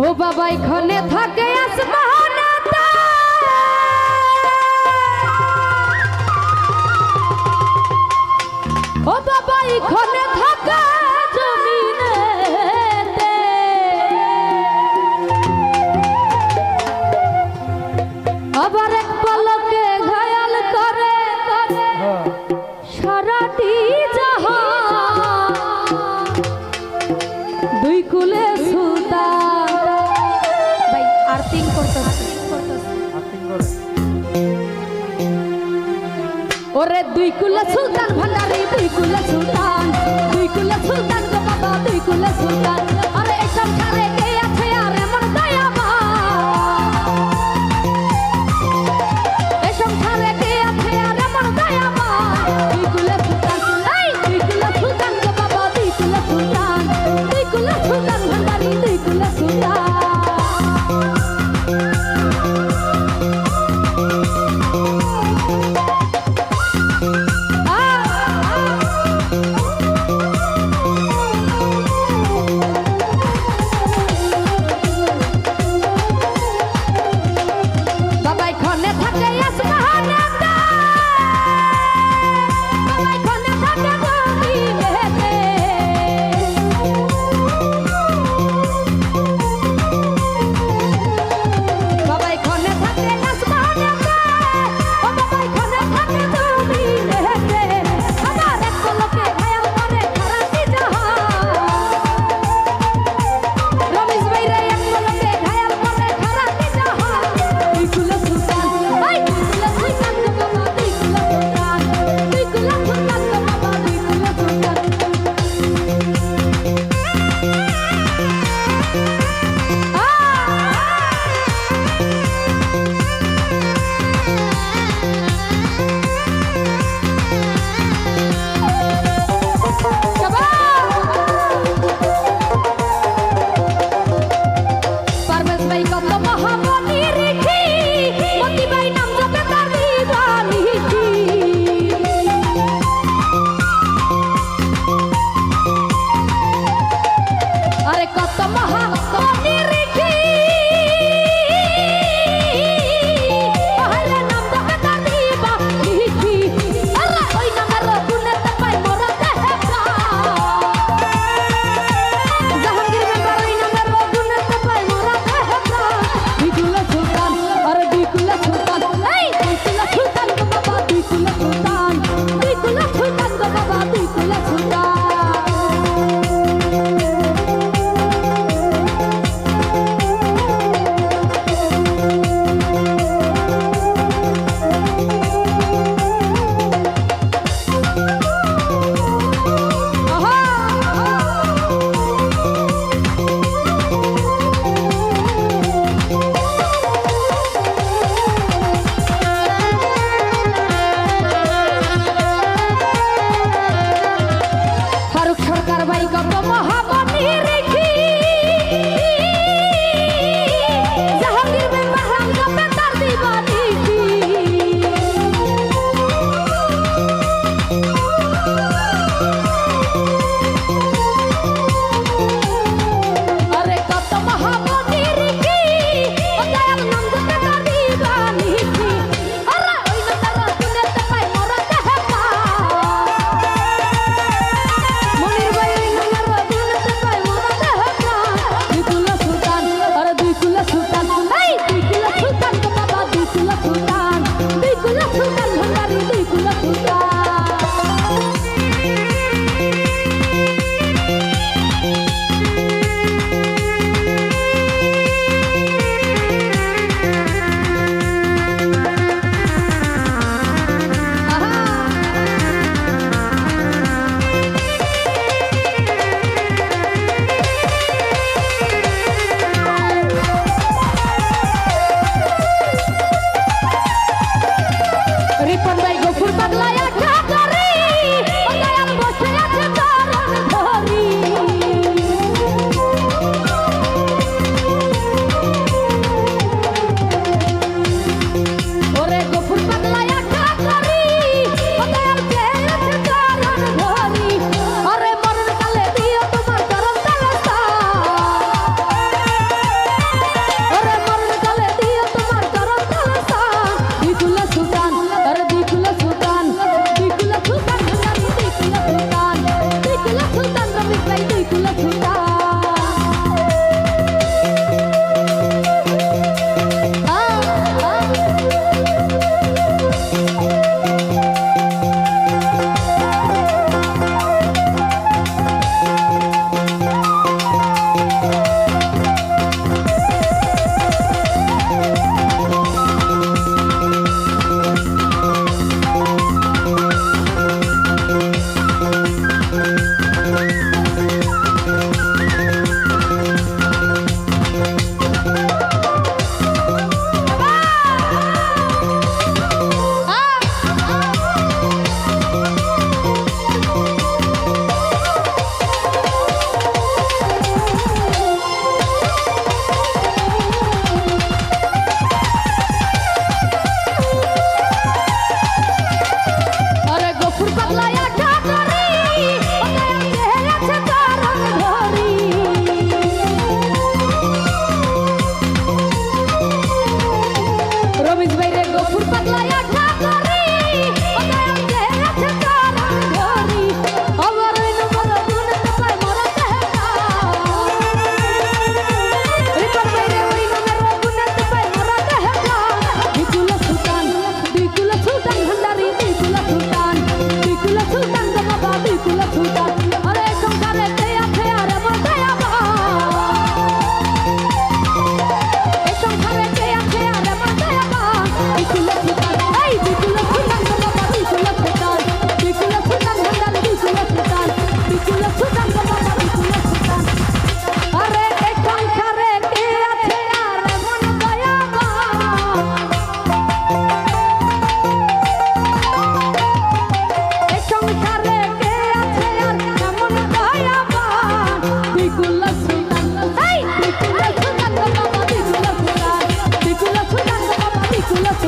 ও বাবা এখানে থাকে আসমানাতে ও বাবা এখানে থাকে কুলে সুতা। ভাই আর্থিং করতে ওরে দুই কুলে সুলতান ভান্ডারি, দুই কুলে সুলতান দুই কুলে সুলতান গো বাবা, দুই কুলে সুলতান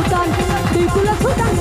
Sultan, people Sultan.